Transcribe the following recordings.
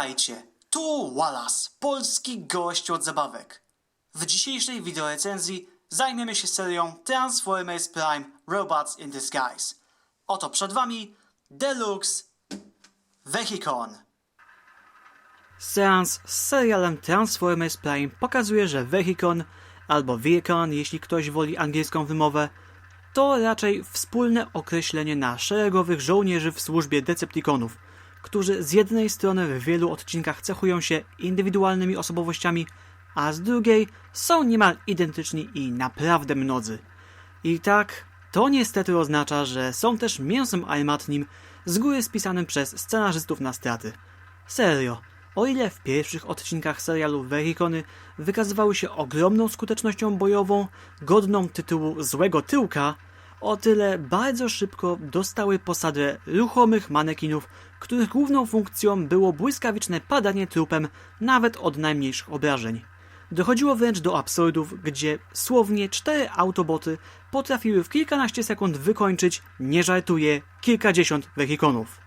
Witajcie, tu Wallace, polski gość od zabawek. W dzisiejszej wideorecenzji zajmiemy się serią Transformers Prime Robots in Disguise. Oto przed wami Deluxe Vehicon. Seans z serialem Transformers Prime pokazuje, że Vehicon albo Vehicon, jeśli ktoś woli angielską wymowę, to raczej wspólne określenie na szeregowych żołnierzy w służbie Decepticonów, którzy z jednej strony w wielu odcinkach cechują się indywidualnymi osobowościami, a z drugiej są niemal identyczni i naprawdę mnodzy. I tak, to niestety oznacza, że są też mięsem armatnim z góry spisanym przez scenarzystów na straty. Serio, o ile w pierwszych odcinkach serialu Vehicony wykazywały się ogromną skutecznością bojową, godną tytułu złego tyłka, o tyle bardzo szybko dostały posadę ruchomych manekinów, których główną funkcją było błyskawiczne padanie trupem nawet od najmniejszych obrażeń. Dochodziło wręcz do absurdów, gdzie słownie cztery autoboty potrafiły w kilkanaście sekund wykończyć, nie żartuję, kilkadziesiąt wehikonów.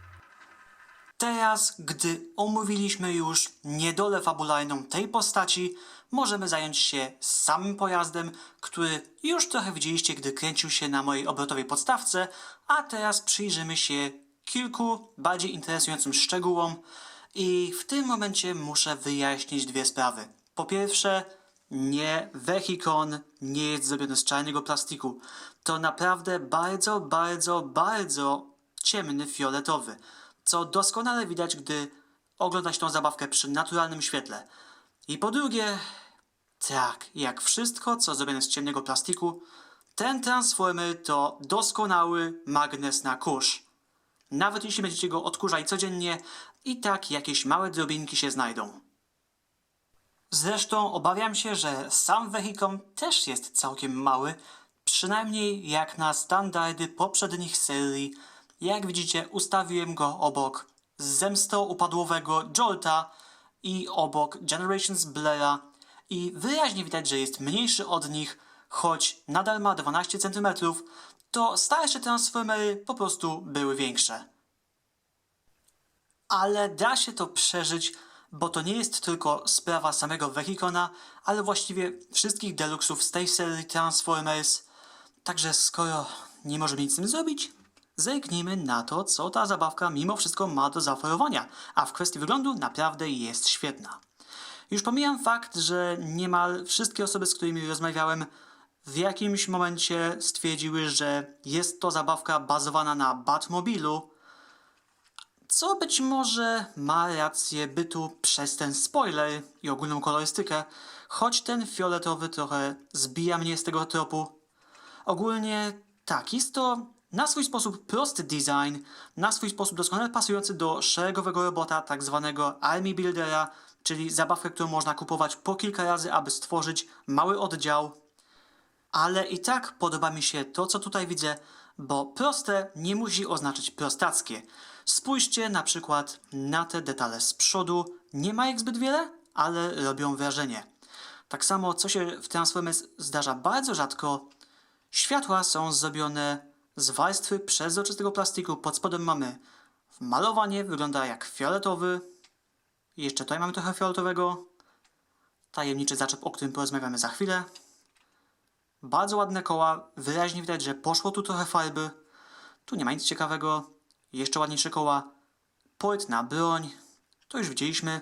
Teraz, gdy omówiliśmy już niedolę fabularną tej postaci, możemy zająć się samym pojazdem, który już trochę widzieliście, gdy kręcił się na mojej obrotowej podstawce, a teraz przyjrzymy się kilku bardziej interesującym szczegółom i w tym momencie muszę wyjaśnić dwie sprawy. Po pierwsze, nie, Vehicon nie jest zrobiony z czarnego plastiku. To naprawdę bardzo, bardzo, bardzo ciemny fioletowy, co doskonale widać, gdy ogląda się tą zabawkę przy naturalnym świetle. I po drugie, tak, jak wszystko, co zrobione z ciemnego plastiku, ten Transformer to doskonały magnes na kurz. Nawet jeśli będziecie go odkurzali codziennie, i tak jakieś małe drobinki się znajdą. Zresztą obawiam się, że sam Vehicon też jest całkiem mały, przynajmniej jak na standardy poprzednich serii. Jak widzicie, ustawiłem go obok Zemsto Upadłowego Jolta i obok Generations Blaira i wyraźnie widać, że jest mniejszy od nich, choć nadal ma 12 cm, to starsze Transformery po prostu były większe ale da się to przeżyć, bo to nie jest tylko sprawa samego Vehicona, ale właściwie wszystkich deluxów z tej serii Transformers. Także skoro nie możemy nic z tym zrobić, zerknijmy na to, co ta zabawka mimo wszystko ma do zaoferowania, a w kwestii wyglądu naprawdę jest świetna. Już pomijam fakt, że niemal wszystkie osoby, z którymi rozmawiałem, w jakimś momencie stwierdziły, że jest to zabawka bazowana na Batmobilu, co być może ma rację bytu przez ten spoiler i ogólną kolorystykę, choć ten fioletowy trochę zbija mnie z tego tropu. Ogólnie tak, jest to na swój sposób prosty design, na swój sposób doskonale pasujący do szeregowego robota, tak zwanego Army Buildera, czyli zabawkę, którą można kupować po kilka razy, aby stworzyć mały oddział. Ale i tak podoba mi się to, co tutaj widzę, bo proste nie musi oznaczać prostackie. Spójrzcie na przykład na te detale z przodu. Nie ma ich zbyt wiele, ale robią wrażenie. Tak samo, co się w Transformers zdarza bardzo rzadko, światła są zrobione z warstwy przezroczystego plastiku. Pod spodem mamy malowanie, wygląda jak fioletowy. Jeszcze tutaj mamy trochę fioletowego. Tajemniczy zaczep, o którym porozmawiamy za chwilę. Bardzo ładne koła, wyraźnie widać, że poszło tu trochę farby. Tu nie ma nic ciekawego. Jeszcze ładniejsze koła. Port na broń. To już widzieliśmy.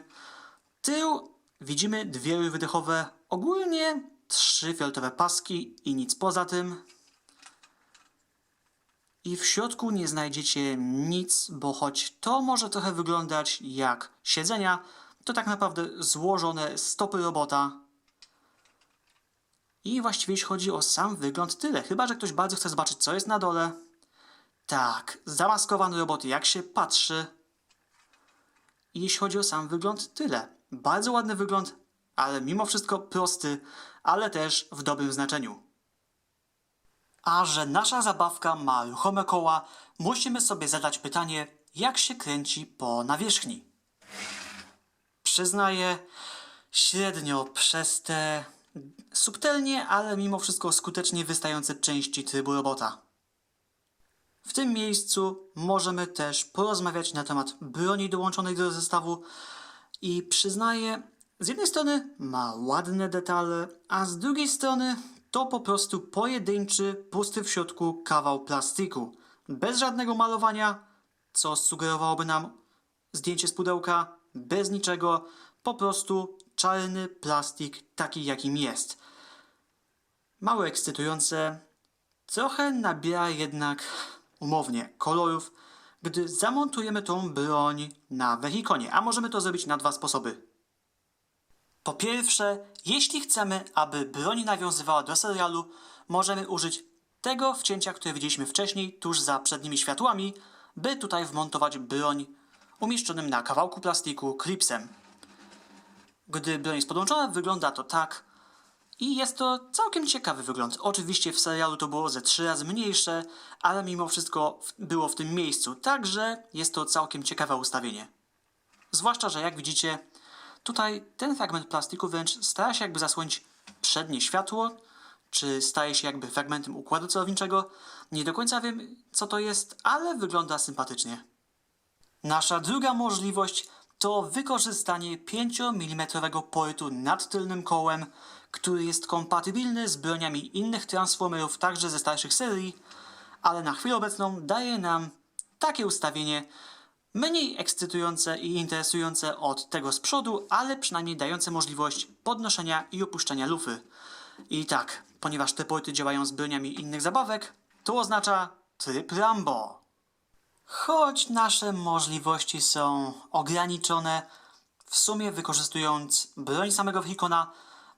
Tył widzimy dwie rury wydechowe. Ogólnie trzy fioletowe paski i nic poza tym. I w środku nie znajdziecie nic, bo choć to może trochę wyglądać jak siedzenia, to tak naprawdę złożone stopy robota. I właściwie jeśli chodzi o sam wygląd, tyle. Chyba, że ktoś bardzo chce zobaczyć, co jest na dole. Tak, zamaskowany robot, jak się patrzy. I jeśli chodzi o sam wygląd, tyle. Bardzo ładny wygląd, ale mimo wszystko prosty, ale też w dobrym znaczeniu. A że nasza zabawka ma ruchome koła, musimy sobie zadać pytanie, jak się kręci po nawierzchni. Przyznaję, średnio przez te subtelnie, ale mimo wszystko skutecznie wystające części trybu robota. W tym miejscu możemy też porozmawiać na temat broni dołączonej do zestawu. I przyznaję, z jednej strony ma ładne detale, a z drugiej strony to po prostu pojedynczy, pusty w środku kawał plastiku. Bez żadnego malowania, co sugerowałoby nam zdjęcie z pudełka, bez niczego, po prostu czarny plastik taki jakim jest. Mało ekscytujące, trochę nabiera jednak, umownie, kolorów, gdy zamontujemy tą broń na wehikonie, a możemy to zrobić na dwa sposoby. Po pierwsze, jeśli chcemy, aby broń nawiązywała do serialu, możemy użyć tego wcięcia, które widzieliśmy wcześniej, tuż za przednimi światłami, by tutaj wmontować broń umieszczonym na kawałku plastiku klipsem. Gdy broń jest podłączona, wygląda to tak. I jest to całkiem ciekawy wygląd. Oczywiście w serialu to było ze trzy razy mniejsze, ale mimo wszystko było w tym miejscu, także jest to całkiem ciekawe ustawienie. Zwłaszcza, że jak widzicie, tutaj ten fragment plastiku wręcz stara się jakby zasłonić przednie światło, czy staje się jakby fragmentem układu celowniczego. Nie do końca wiem, co to jest, ale wygląda sympatycznie. Nasza druga możliwość to wykorzystanie 5 mm portu nad tylnym kołem, który jest kompatybilny z broniami innych Transformerów, także ze starszych serii, ale na chwilę obecną daje nam takie ustawienie mniej ekscytujące i interesujące od tego z przodu, ale przynajmniej dające możliwość podnoszenia i opuszczenia lufy. I tak, ponieważ te porty działają z broniami innych zabawek, to oznacza tryb Rambo. Choć nasze możliwości są ograniczone, w sumie wykorzystując broń samego Wehikona,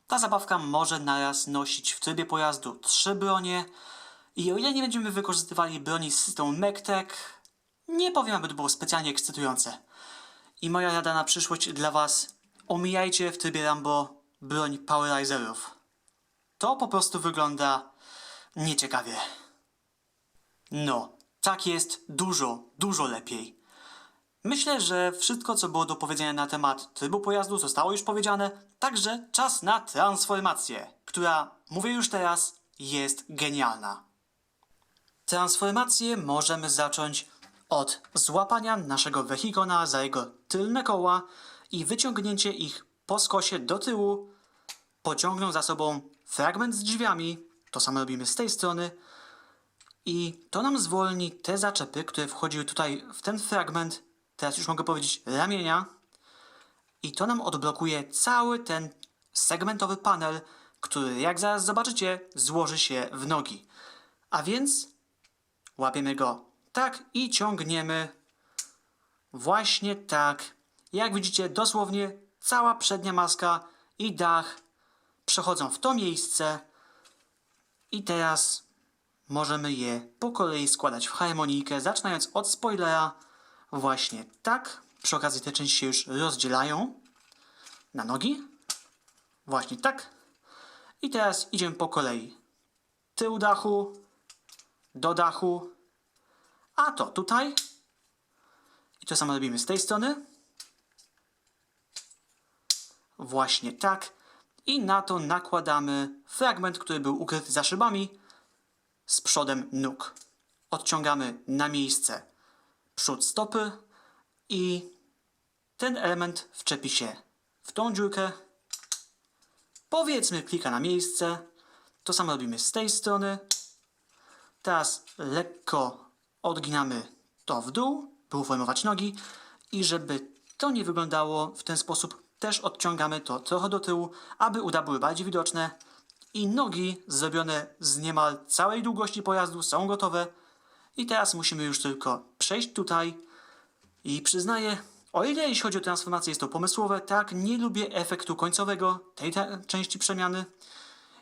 ta zabawka może naraz nosić w trybie pojazdu trzy bronie i o ile nie będziemy wykorzystywali broni z systemu MechTech, nie powiem, aby to było specjalnie ekscytujące. I moja rada na przyszłość dla Was, omijajcie w trybie Rambo broń Powerizerów. To po prostu wygląda nieciekawie. No, tak jest dużo, dużo lepiej. Myślę, że wszystko, co było do powiedzenia na temat trybu pojazdu, zostało już powiedziane, także czas na transformację, która, mówię już teraz, jest genialna. Transformację możemy zacząć od złapania naszego wehikona za jego tylne koła i wyciągnięcie ich po skosie do tyłu. Pociągną za sobą fragment z drzwiami, to samo robimy z tej strony, i to nam zwolni te zaczepy, które wchodziły tutaj w ten fragment, teraz już mogę powiedzieć ramienia, i to nam odblokuje cały ten segmentowy panel, który, jak zaraz zobaczycie, złoży się w nogi. A więc łapiemy go tak i ciągniemy właśnie tak. Jak widzicie, dosłownie cała przednia maska i dach przechodzą w to miejsce. I teraz możemy je po kolei składać w harmonijkę, zaczynając od spoilera. Właśnie tak. Przy okazji te części się już rozdzielają na nogi. Właśnie tak. I teraz idziemy po kolei. Tył dachu, do dachu, a to tutaj. I to samo robimy z tej strony. Właśnie tak. I na to nakładamy fragment, który był ukryty za szybami z przodem nóg. Odciągamy na miejsce przód stopy i ten element wczepi się w tą dziurkę. Powiedzmy klika na miejsce. To samo robimy z tej strony. Teraz lekko odginamy to w dół, by uformować nogi i żeby to nie wyglądało w ten sposób, też odciągamy to trochę do tyłu, aby uda były bardziej widoczne i nogi zrobione z niemal całej długości pojazdu są gotowe i teraz musimy już tylko przejść tutaj i przyznaję, o ile jeśli chodzi o transformację jest to pomysłowe, tak nie lubię efektu końcowego tej części przemiany.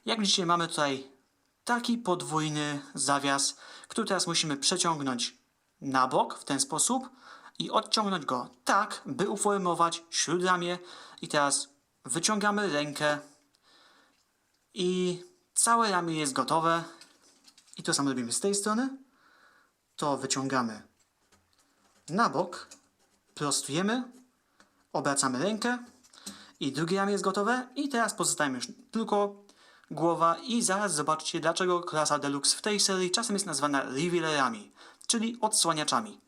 Jak widzicie mamy tutaj taki podwójny zawias, który teraz musimy przeciągnąć na bok w ten sposób i odciągnąć go tak, by uformować śródramię. I teraz wyciągamy rękę i całe ramię jest gotowe. I to samo robimy z tej strony. To wyciągamy na bok, prostujemy, obracamy rękę i drugie ramię jest gotowe. I teraz pozostaje już tylko głowa i zaraz zobaczycie, dlaczego klasa Deluxe w tej serii czasem jest nazywana revealerami, czyli odsłaniaczami.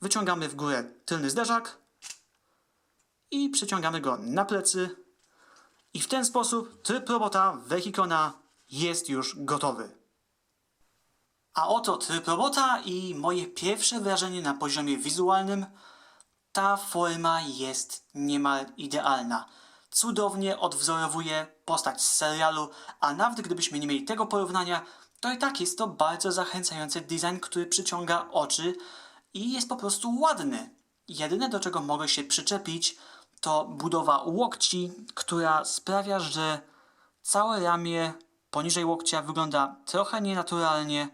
Wyciągamy w górę tylny zderzak i przyciągamy go na plecy. I w ten sposób tryb robota Vehicona jest już gotowy. A oto tryb robota i moje pierwsze wrażenie na poziomie wizualnym. Ta forma jest niemal idealna. Cudownie odwzorowuje postać z serialu, a nawet gdybyśmy nie mieli tego porównania, to i tak jest to bardzo zachęcający design, który przyciąga oczy i jest po prostu ładny. Jedyne do czego mogę się przyczepić to budowa łokci, która sprawia, że całe ramię poniżej łokcia wygląda trochę nienaturalnie.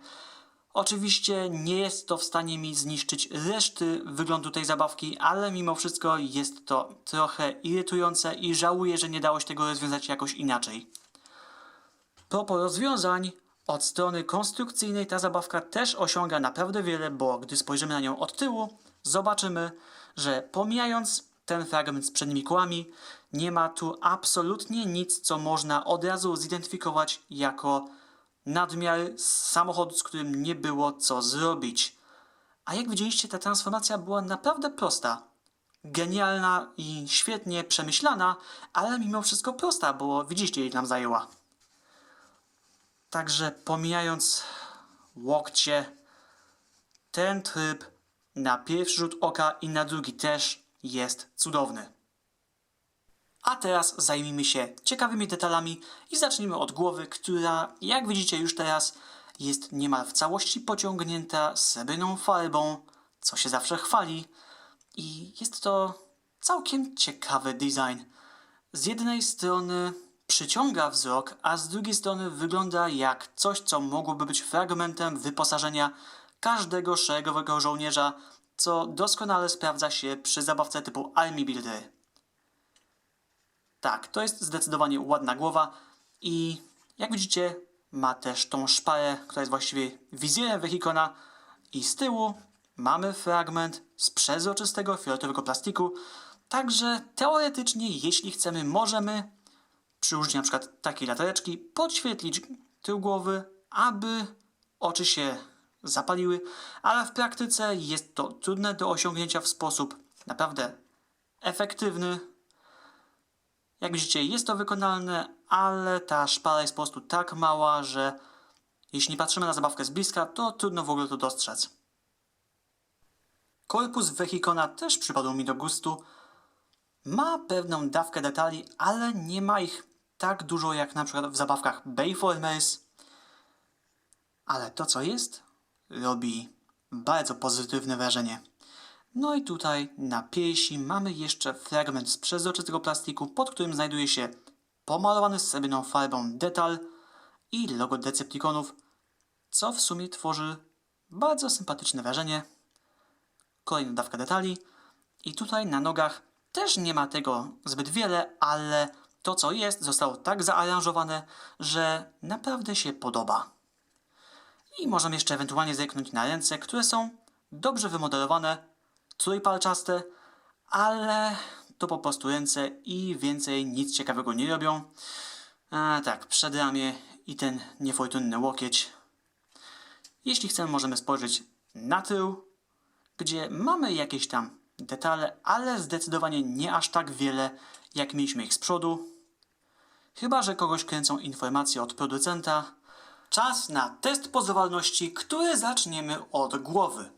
Oczywiście nie jest to w stanie mi zniszczyć reszty wyglądu tej zabawki, ale mimo wszystko jest to trochę irytujące i żałuję, że nie dało się tego rozwiązać jakoś inaczej. Propos rozwiązań, od strony konstrukcyjnej ta zabawka też osiąga naprawdę wiele, bo gdy spojrzymy na nią od tyłu, zobaczymy, że pomijając ten fragment z przednimi kołami, nie ma tu absolutnie nic, co można od razu zidentyfikować jako nadmiar samochodu, z którym nie było co zrobić. A jak widzieliście, ta transformacja była naprawdę prosta. Genialna i świetnie przemyślana, ale mimo wszystko prosta, bo widzieliście, ile nam zajęła. Także pomijając łokcie, ten tryb na pierwszy rzut oka i na drugi też jest cudowny. A teraz zajmijmy się ciekawymi detalami i zacznijmy od głowy, która, jak widzicie już teraz, jest niemal w całości pociągnięta srebrną farbą, co się zawsze chwali. I jest to całkiem ciekawy design. Z jednej strony przyciąga wzrok, a z drugiej strony wygląda jak coś, co mogłoby być fragmentem wyposażenia każdego szeregowego żołnierza, co doskonale sprawdza się przy zabawce typu Army Builder. Tak, to jest zdecydowanie ładna głowa i jak widzicie ma też tą szparę, która jest właściwie wizjerem Vehicona i z tyłu mamy fragment z przezroczystego fioletowego plastiku, także teoretycznie jeśli chcemy możemy przy użyciu przykład takiej latareczki podświetlić tył głowy, aby oczy się zapaliły, ale w praktyce jest to trudne do osiągnięcia w sposób naprawdę efektywny. Jak widzicie, jest to wykonalne, ale ta szpala jest po prostu tak mała, że jeśli patrzymy na zabawkę z bliska, to trudno w ogóle to dostrzec. Korpus Vehicona też przypadł mi do gustu. Ma pewną dawkę detali, ale nie ma ich tak dużo jak na przykład w zabawkach Bayformers. Ale to co jest, robi bardzo pozytywne wrażenie. No i tutaj na piersi mamy jeszcze fragment z przezroczystego plastiku, pod którym znajduje się pomalowany srebrną farbą detal i logo Decepticonów, co w sumie tworzy bardzo sympatyczne wrażenie. Kolejna dawka detali i tutaj na nogach też nie ma tego zbyt wiele, ale to co jest zostało tak zaaranżowane, że naprawdę się podoba. I możemy jeszcze ewentualnie zerknąć na ręce, które są dobrze wymodelowane, trójpalczaste, ale to po prostu ręce i więcej nic ciekawego nie robią. A tak, przedramię i ten niefortunny łokieć. Jeśli chcemy, możemy spojrzeć na tył, gdzie mamy jakieś tam detale, ale zdecydowanie nie aż tak wiele, jak mieliśmy ich z przodu. Chyba, że kogoś kręcą informacje od producenta, Czas na test pozowalności, który zaczniemy od głowy.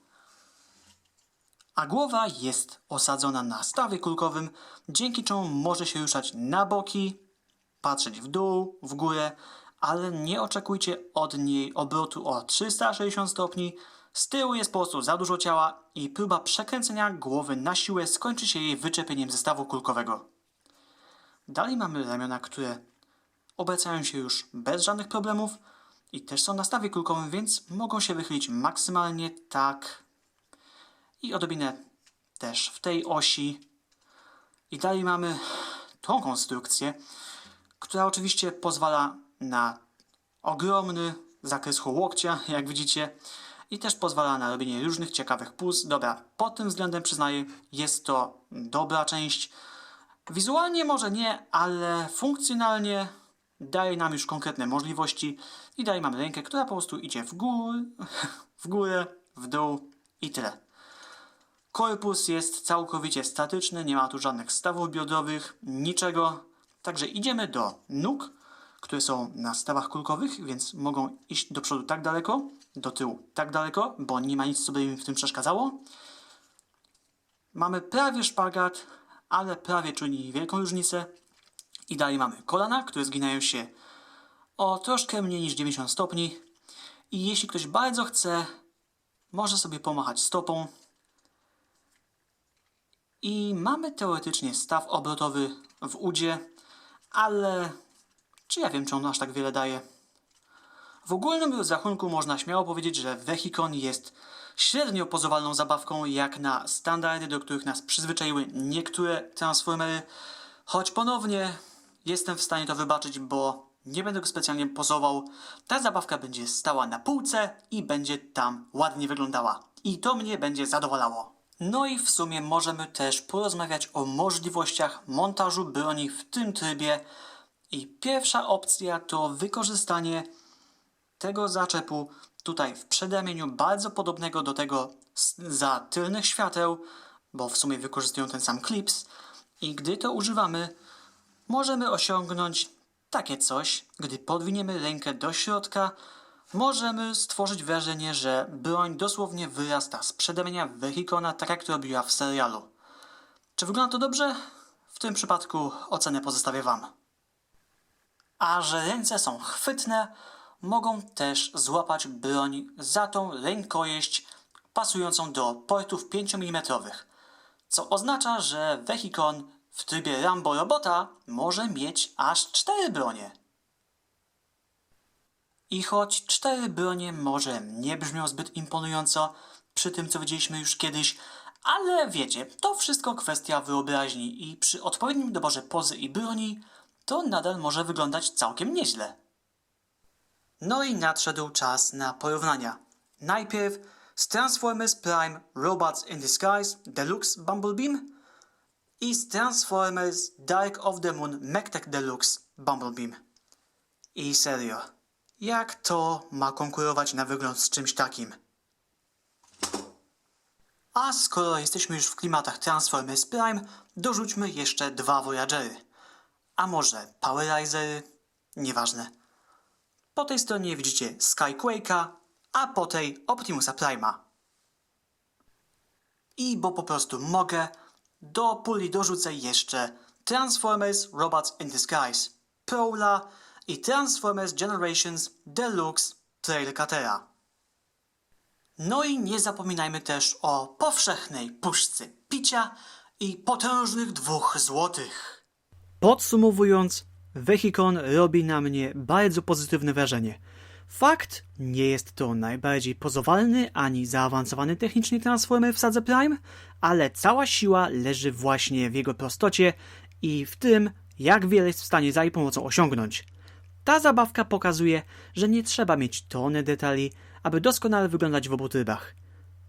A głowa jest osadzona na stawie kulkowym, dzięki czemu może się ruszać na boki, patrzeć w dół, w górę, ale nie oczekujcie od niej obrotu o 360 stopni. Z tyłu jest po prostu za dużo ciała i próba przekręcenia głowy na siłę skończy się jej wyczepieniem zestawu kulkowego. Dalej mamy ramiona, które obracają się już bez żadnych problemów, i też są na stawie kulkowym, więc mogą się wychylić maksymalnie tak i odrobinę też w tej osi. I dalej mamy tą konstrukcję, która oczywiście pozwala na ogromny zakres łokcia, jak widzicie, i też pozwala na robienie różnych ciekawych puz. Dobra, pod tym względem przyznaję, jest to dobra część. Wizualnie może nie, ale funkcjonalnie daje nam już konkretne możliwości i dalej mamy rękę, która po prostu idzie w górę, w górę, w dół i tyle. Korpus jest całkowicie statyczny, nie ma tu żadnych stawów biodrowych, niczego. Także idziemy do nóg, które są na stawach kulkowych, więc mogą iść do przodu tak daleko, do tyłu tak daleko, bo nie ma nic, co by im w tym przeszkadzało. Mamy prawie szpagat, ale prawie czuli wielką różnicę. I dalej mamy kolana, które zginają się o troszkę mniej niż 90 stopni. I jeśli ktoś bardzo chce, może sobie pomachać stopą. I mamy teoretycznie staw obrotowy w udzie, ale czy ja wiem, czy on aż tak wiele daje? W ogólnym rozrachunku można śmiało powiedzieć, że Vehicon jest średnio pozowalną zabawką jak na standardy, do których nas przyzwyczaiły niektóre Transformery, choć ponownie jestem w stanie to wybaczyć, bo nie będę go specjalnie pozował. Ta zabawka będzie stała na półce i będzie tam ładnie wyglądała. I to mnie będzie zadowalało. No i w sumie możemy też porozmawiać o możliwościach montażu broni w tym trybie. I pierwsza opcja to wykorzystanie tego zaczepu tutaj w przedramieniu bardzo podobnego do tego za tylnych świateł, bo w sumie wykorzystują ten sam klips i gdy to używamy, możemy osiągnąć takie coś, gdy podwiniemy rękę do środka, możemy stworzyć wrażenie, że broń dosłownie wyrasta z przedramienia Vehicona, tak jak to robiła w serialu. Czy wygląda to dobrze? W tym przypadku ocenę pozostawię Wam. A że ręce są chwytne, mogą też złapać broń za tą rękojeść pasującą do portów 5 mm, co oznacza, że Vehicon w trybie Rambo Robota może mieć aż 4 bronie. I choć cztery bronie może nie brzmią zbyt imponująco przy tym, co widzieliśmy już kiedyś, ale wiecie, to wszystko kwestia wyobraźni i przy odpowiednim doborze pozy i broni to nadal może wyglądać całkiem nieźle. No i nadszedł czas na porównania. Najpierw z Transformers Prime Robots in Disguise Deluxe Bumblebeam i z Transformers Dark of the Moon MechTech Deluxe Bumblebeam. I serio, jak to ma konkurować na wygląd z czymś takim? A skoro jesteśmy już w klimatach Transformers Prime, dorzućmy jeszcze dwa Voyagery. A może Powerizery? Nieważne. Po tej stronie widzicie Skyquake'a, a po tej Optimusa Prime'a. I bo po prostu mogę, do puli dorzucę jeszcze Transformers Robots in Disguise, Prowla i Transformers Generations Deluxe Trail Cuttera. No i nie zapominajmy też o powszechnej puszce picia i potężnych dwóch złotych. Podsumowując, Vehicon robi na mnie bardzo pozytywne wrażenie. Fakt, nie jest to najbardziej pozowalny ani zaawansowany technicznie Transformer w sadze Prime, ale cała siła leży właśnie w jego prostocie i w tym, jak wiele jest w stanie za jej pomocą osiągnąć. Ta zabawka pokazuje, że nie trzeba mieć tony detali, aby doskonale wyglądać w obu trybach.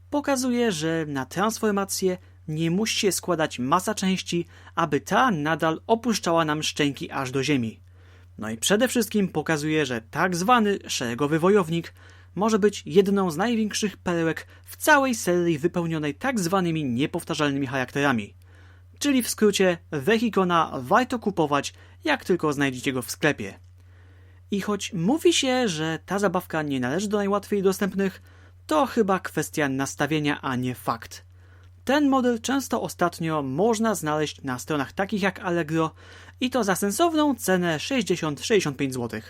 Pokazuje, że na transformację nie musi się składać masa części, aby ta nadal opuszczała nam szczęki aż do ziemi. No i przede wszystkim pokazuje, że tak zwany szeregowy wojownik może być jedną z największych perełek w całej serii wypełnionej tak zwanymi niepowtarzalnymi charakterami. Czyli w skrócie, Vehicona warto kupować, jak tylko znajdziecie go w sklepie. I choć mówi się, że ta zabawka nie należy do najłatwiej dostępnych, to chyba kwestia nastawienia, a nie fakt. Ten model często ostatnio można znaleźć na stronach takich jak Allegro i to za sensowną cenę 60-65 zł,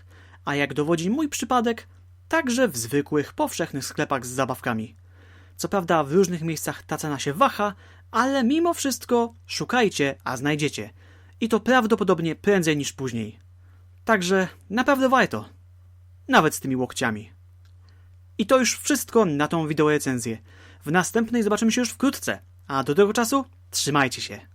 a jak dowodzi mój przypadek, także w zwykłych, powszechnych sklepach z zabawkami. Co prawda w różnych miejscach ta cena się waha, ale mimo wszystko szukajcie, a znajdziecie. I to prawdopodobnie prędzej niż później. Także naprawdę warto. Nawet z tymi łokciami. I to już wszystko na tą wideorecenzję. W następnej zobaczymy się już wkrótce. A do tego czasu trzymajcie się.